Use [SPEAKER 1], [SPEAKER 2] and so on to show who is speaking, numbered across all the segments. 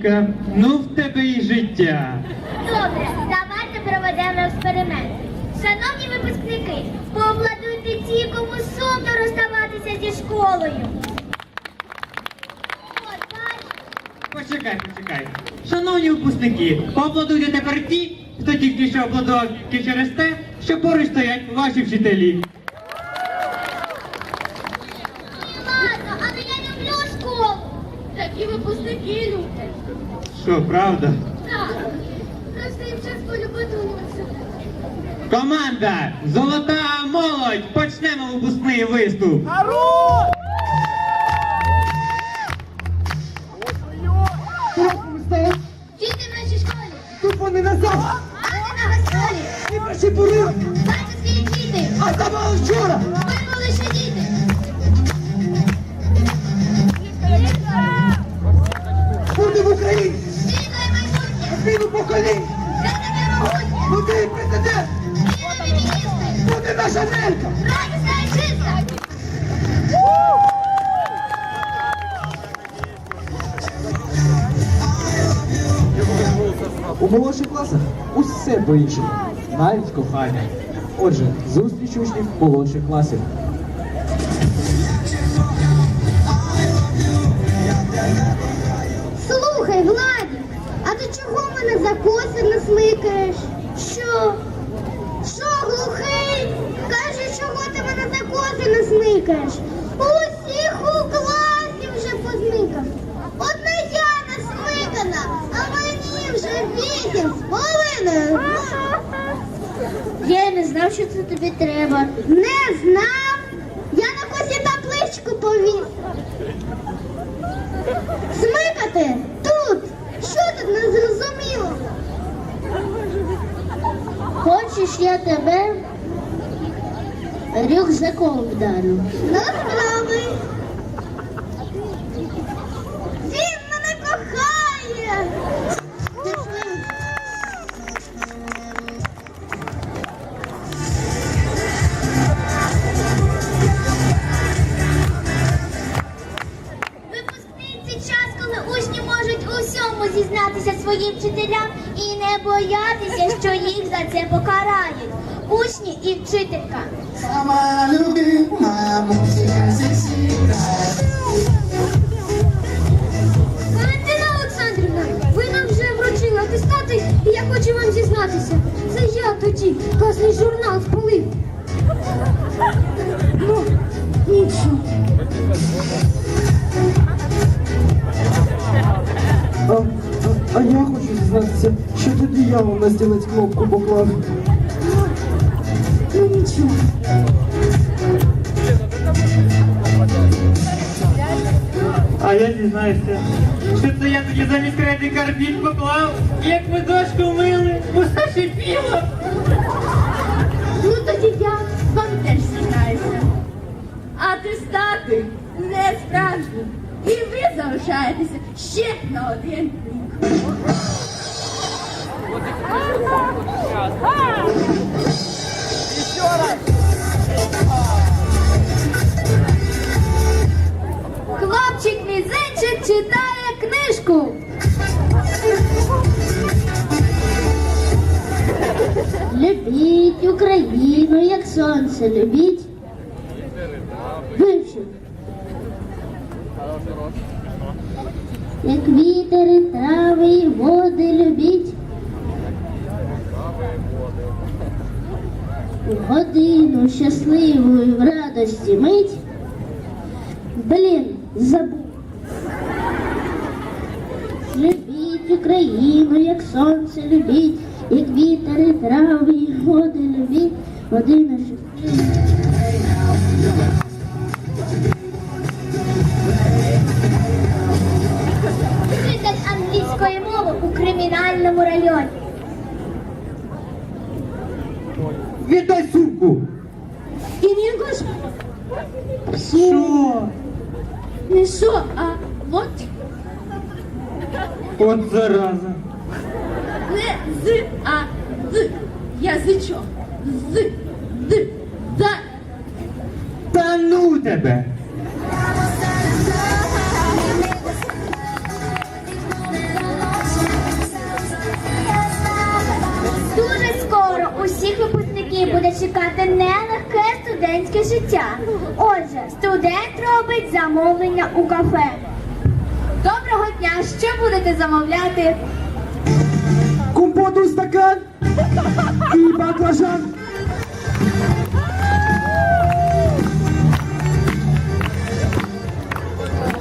[SPEAKER 1] бідненька, ну в тебе і життя.
[SPEAKER 2] Добре, давайте проведемо експеримент. Шановні випускники, поаплодуйте ті, кому сумно розставатися зі школою.
[SPEAKER 1] Почекай, почекай. Шановні випускники, поаплодуйте тепер ті, хто тільки що аплодував тільки через те, що поруч стоять ваші вчителі. Що, правда?
[SPEAKER 2] Так. Просто їм час полюбити лучше.
[SPEAKER 1] Команда Золота молодь! Почнемо випускний виступ.
[SPEAKER 2] Діти в нашій школі.
[SPEAKER 3] Тут вони назад!
[SPEAKER 2] Мати на гастролі.
[SPEAKER 3] І перші були!
[SPEAKER 2] Батьківські діти.
[SPEAKER 3] А там мало вчора! Усе по-іншому, навіть кохання. Отже, зустріч учнів молодших класів.
[SPEAKER 2] Смикати тут. Що тут не зрозуміло? Хочеш я тебе рюкзаком вдарю? Зізнатися своїм вчителям і не боятися, що їх за це покарають. Учні і вчителька.
[SPEAKER 4] Сама музика сексі
[SPEAKER 2] Валентина Олександрівна, ви нам вже вручили атестати, і я хочу вам зізнатися. Це я тоді класний журнал спалив. Ну, нічого.
[SPEAKER 3] А я хочу зізнатися, що тоді я вам на стілець кнопку поклав.
[SPEAKER 2] Ну нічого.
[SPEAKER 1] А я дізнаюся, що це я тоді замість кредит карбін поклав, як ми дошку мили, усе шипіло.
[SPEAKER 2] Ну тоді я вам теж зізнаюся. Атестати не справжні. І ви залишаєтеся ще на один рік. Хлопчик мізинчик читає книжку. Любіть Україну, як сонце любіть. Вивчив. Як вітер трави і води любіть. В годину щасливої в радості мить. Блін, забув. Любіть Україну, як сонце любіть, як вітер і трави, і води любіть, води наші. Англійської мови у кримінальному районі.
[SPEAKER 1] Віддай сумку!
[SPEAKER 2] І він каже,
[SPEAKER 1] Що?
[SPEAKER 2] не що, а от
[SPEAKER 1] От зараза.
[SPEAKER 5] Не з, а з. Язичок. З, д, да.
[SPEAKER 1] Та ну тебе!
[SPEAKER 2] Чекати нелегке студентське життя. Отже, студент робить замовлення у кафе.
[SPEAKER 5] Доброго дня, що будете замовляти?
[SPEAKER 6] Компоту стакан і баклажан.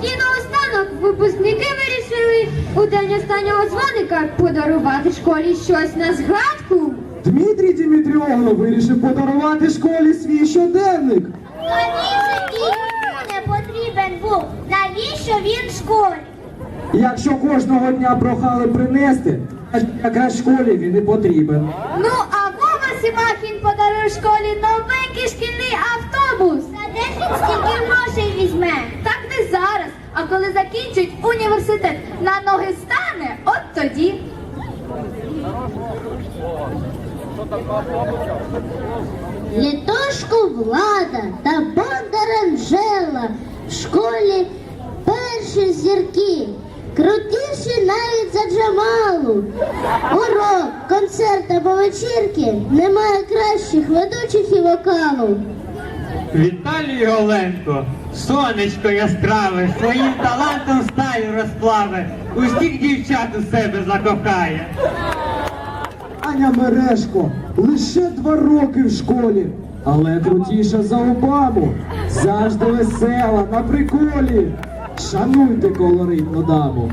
[SPEAKER 2] І наостанок випускники вирішили у день останнього дзвоника подарувати школі щось на згадку.
[SPEAKER 6] Дмитрій Дімітріогло вирішив подарувати школі свій щоденник.
[SPEAKER 2] Навіщо не потрібен був? Навіщо він школі?
[SPEAKER 6] Якщо кожного дня прохали принести, якраз школі він і потрібен.
[SPEAKER 2] Ну, а Вова Сімахін подарує школі новенький шкільний автобус. Та де він стільки грошей візьме?
[SPEAKER 5] Так не зараз, а коли закінчить університет, на ноги стане, от тоді.
[SPEAKER 2] Літошко Влада та Бондар Анжела в школі перші зірки, крутіші навіть за Джамалу. Урок, концерт або вечірки немає кращих ведучих і вокалу.
[SPEAKER 1] Віталій Оленко, сонечко яскраве, своїм талантом стаю розплаве, усіх дівчат у себе закохає.
[SPEAKER 6] Аня Мережко лише два роки в школі, але крутіша за Обаму. Завжди весела, на приколі. Шануйте колоритну даму.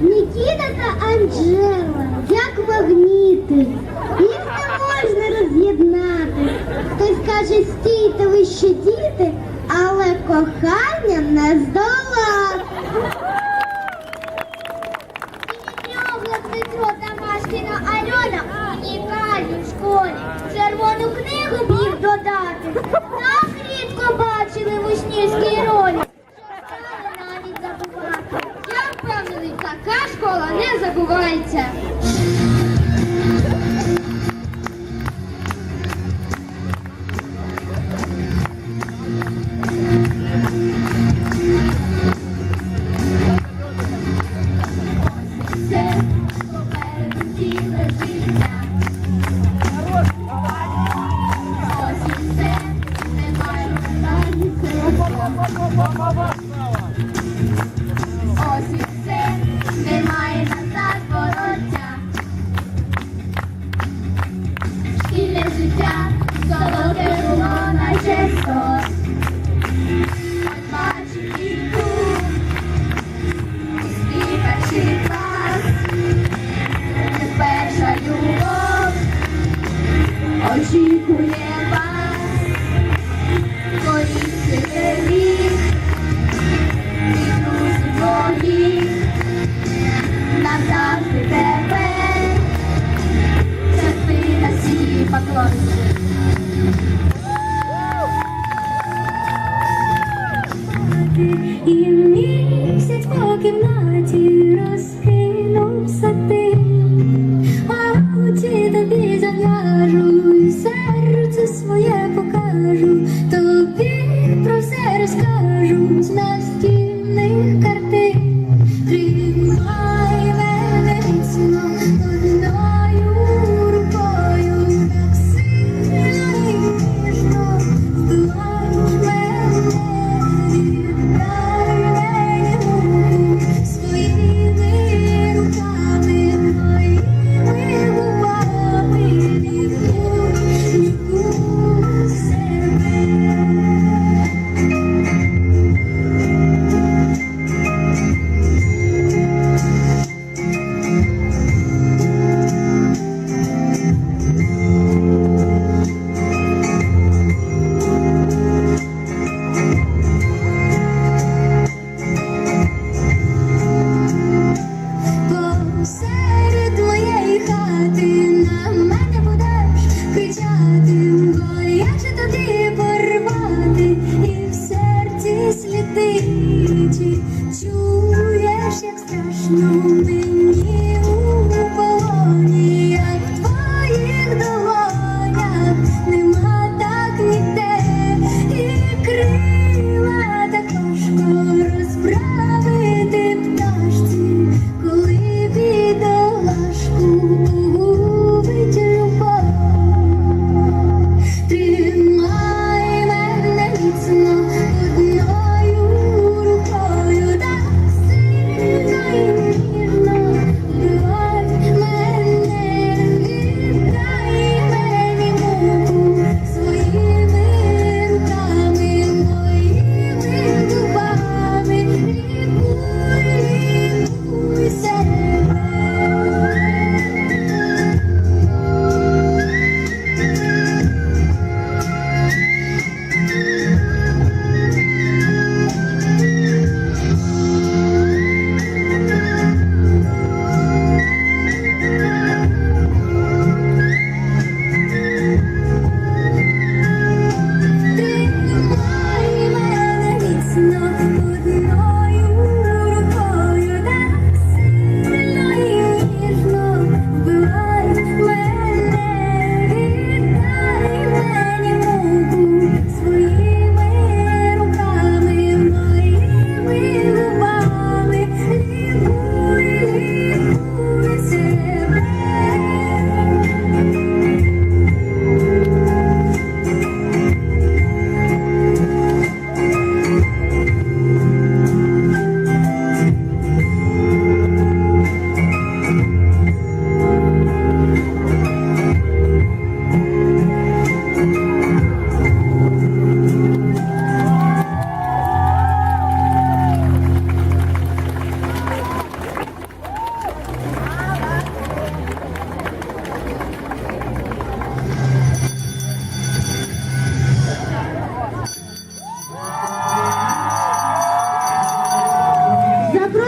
[SPEAKER 2] Нікіта та Анджела, як магніти, їх не можна роз'єднати. Хтось каже, стійте ви ще діти, але коханням не здолати. Петро та Машкіна Альона унікальні в школі. Червону книгу б додати. Так рідко бачили в учнівській ролі. що навіть забувати. Я впевнений, така школа не забувається. Ось і все, немає назад вороття. Шкільне життя, солоде було наче. От бачив і перший клас, перша любов, очікує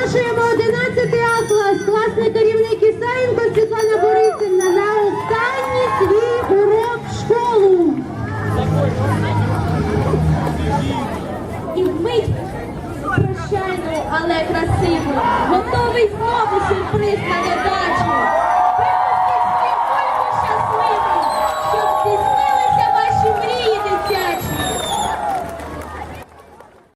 [SPEAKER 5] ভালোবাসে মদিনা